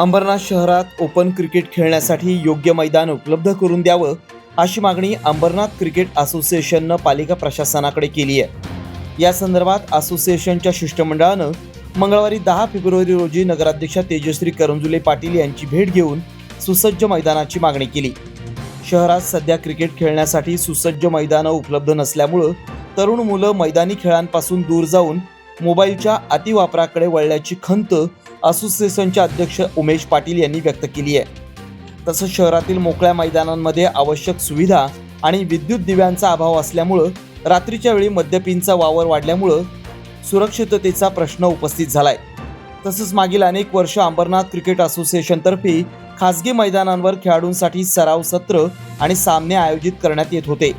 अंबरनाथ शहरात open cricket खेळण्यासाठी योग्य मैदान उपलब्ध करून द्यावं अशी मागणी अंबरनाथ क्रिकेट असोसिएशननं पालिका प्रशासनाकडे केली आहे. या संदर्भात असोसिएशनच्या शिष्टमंडळानं मंगळवारी दहा फेब्रुवारी रोजी नगराध्यक्षा तेजश्री करंजुले पाटील यांची भेट घेऊन सुसज्ज मैदानाची मागणी केली. शहरात सध्या क्रिकेट खेळण्यासाठी सुसज्ज मैदानं उपलब्ध नसल्यामुळं तरुण मुलं मैदानी खेळांपासून दूर जाऊन मोबाईलच्या अतिवापराकडे वळल्याची खंत असोसिएशनचे अध्यक्ष उमेश पाटील यांनी व्यक्त केली आहे. तसंच शहरातील मोकळ्या मैदानांमध्ये आवश्यक सुविधा आणि विद्युत दिव्यांचा अभाव असल्यामुळं रात्रीच्या वेळी मद्यपींचा वावर वाढल्यामुळं सुरक्षिततेचा प्रश्न उपस्थित झालाय. तसंच मागील अनेक वर्ष अंबरनाथ क्रिकेट असोसिएशनतर्फे खासगी मैदानांवर खेळाडूंसाठी सराव सत्र आणि सामने आयोजित करण्यात येत होते.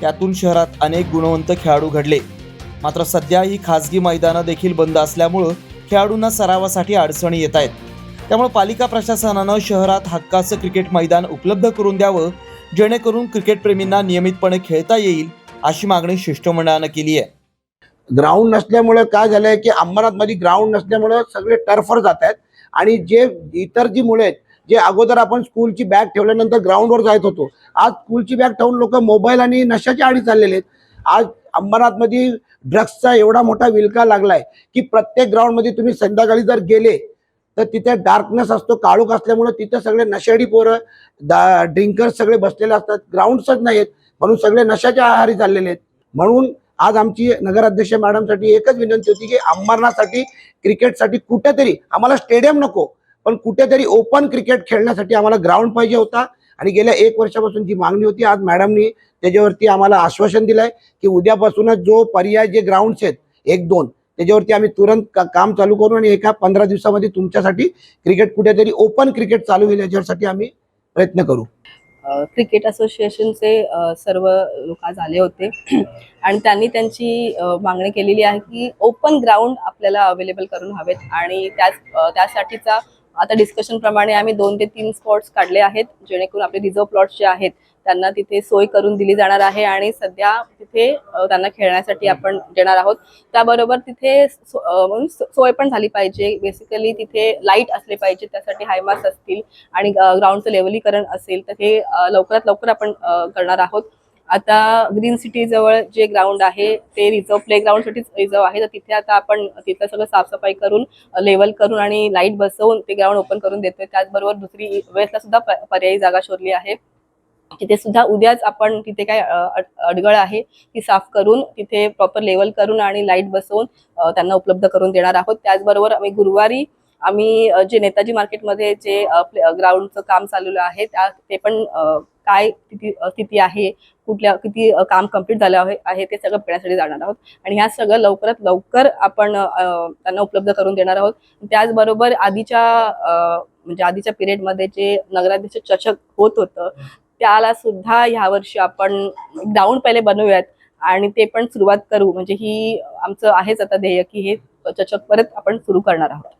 त्यातून शहरात अनेक गुणवंत खेळाडू घडले. मात्र सध्या ही खासगी मैदानं देखील बंद असल्यामुळं खेळाडूंना सरावासाठी अडचणी येत आहेत. त्यामुळे पालिका प्रशासनानं शहरात हक्काचं क्रिकेट मैदान उपलब्ध करून द्यावं जेणेकरून क्रिकेटप्रेमींना नियमितपणे खेळता येईल अशी मागणी शिष्टमंडळानं केली आहे. ग्राउंड नसल्यामुळे काय झालंय की अंबरनाथमध्ये ग्राउंड नसल्यामुळे सगळे टर्फवर जात आहेत आणि जे इतर जी मुले आहेत जे अगोदर आपण स्कूलची बॅग ठेवल्यानंतर ग्राउंडवर जात होतो आज स्कूलची बॅग ठेवून लोक मोबाईल आणि नशाच्या आडी चाललेले आहेत. आज अंबरनाथमध्ये ड्रग्सचा एवढा मोठा विलका लागलाय की प्रत्येक ग्राउंडमध्ये तुम्ही संध्याकाळी जर गेले तर तिथे डार्कनेस असतो काळोख असल्यामुळे तिथे सगळे नशेडी पोरं दा ड्रिंकर्स सगळे बसलेले असतात. ग्राउंड्सच नाहीत म्हणून सगळे नशाच्या आहारी चाललेले आहेत. म्हणून आज आमची नगराध्यक्ष मॅडमसाठी एकच विनंती होती की अंबरनाथसाठी क्रिकेटसाठी कुठेतरी आम्हाला स्टेडियम नको पण कुठेतरी ओपन क्रिकेट खेळण्यासाठी आम्हाला ग्राउंड पाहिजे होता. आणि गेल्या एक वर्षापासून जी मागणी होती आज मॅडमनी त्याच्यावरती आम्हाला आश्वासन दिलंय की उद्यापासूनच जो पर्याय जे ग्राउंड्स आहेत एक दोन त्याच्यावरती आम्ही तुरंत का- काम चालू करू आणि एका पंधरा दिवसामध्ये तुमच्यासाठी क्रिकेट कुठेतरी ओपन क्रिकेट चालू होईल याच्यासाठी आम्ही प्रयत्न करू. क्रिकेट असोसिएशनचे सर्व लोक आज आले होते. आणि त्यांनी त्यांची मागणी केलेली आहे की ओपन ग्राउंड आपल्याला अवेलेबल करून हवेत आणि त्याच त्यासाठीचा आता डिस्कशन प्रमाणे आम्ही दोन ते तीन स्पॉट्स काढले आहेत जेणेकरून आपले रिझर्व प्लॉट्स जे आहेत त्यांना तिथे सोय करून दिली जाणार आहे आणि सध्या तिथे त्यांना खेळण्यासाठी आपण देणार आहोत. त्याबरोबर तिथे सो- म्हणून सोय पण झाली पाहिजे. बेसिकली तिथे लाइट असले पाहिजे त्यासाठी हायमास असतील आणि ग्राउंडचं लेवलीकरण असेल तर हे लवकरात लवकर आपण करणार आहोत. आता ग्रीन सिटी जवळ जे ग्राउंड आहे ते रिझर्व प्ले ग्राउंडसाठीच रिझर्व आहे. तर तिथे आता आपण तिथलं सगळं साफसफाई करून लेवल करून आणि लाइट बसवून ते ग्राउंड ओपन करून देतोय. त्याचबरोबर दुसरी वेळेसला सुद्धा पर्यायी जागा शोधली आहे. तिथे सुद्धा उद्याच आपण तिथे काय अडगळ आहे ती साफ करून तिथे प्रॉपर लेवल करून आणि लाइट बसवून त्यांना उपलब्ध करून देणार आहोत. त्याचबरोबर आम्ही गुरुवारी आम्ही जे नेताजी मार्केटमध्ये जे ग्राउंडचं काम चाललेलं आहे त्या ते पण काय स्थिती स्थिती आहे कुठल्या किती काम कंप्लीट झालं आहे आहे ते सगळं बघण्यासाठी जाणार आहोत. आणि ह्या सगळं लवकरात लवकर आपण त्यांना उपलब्ध करून देणार आहोत. त्याचबरोबर आधीच्या म्हणजे आधीच्या पिरियडमध्ये जे नगराध्यक्ष चषक होत होतं त्याला सुद्धा ह्या वर्षी आपण ग्राउंड पहिले बनवूयात आणि ते पण सुरुवात करू. म्हणजे ही आमचं आहेच आता ध्येय की हे चषक परत आपण सुरू करणार आहोत.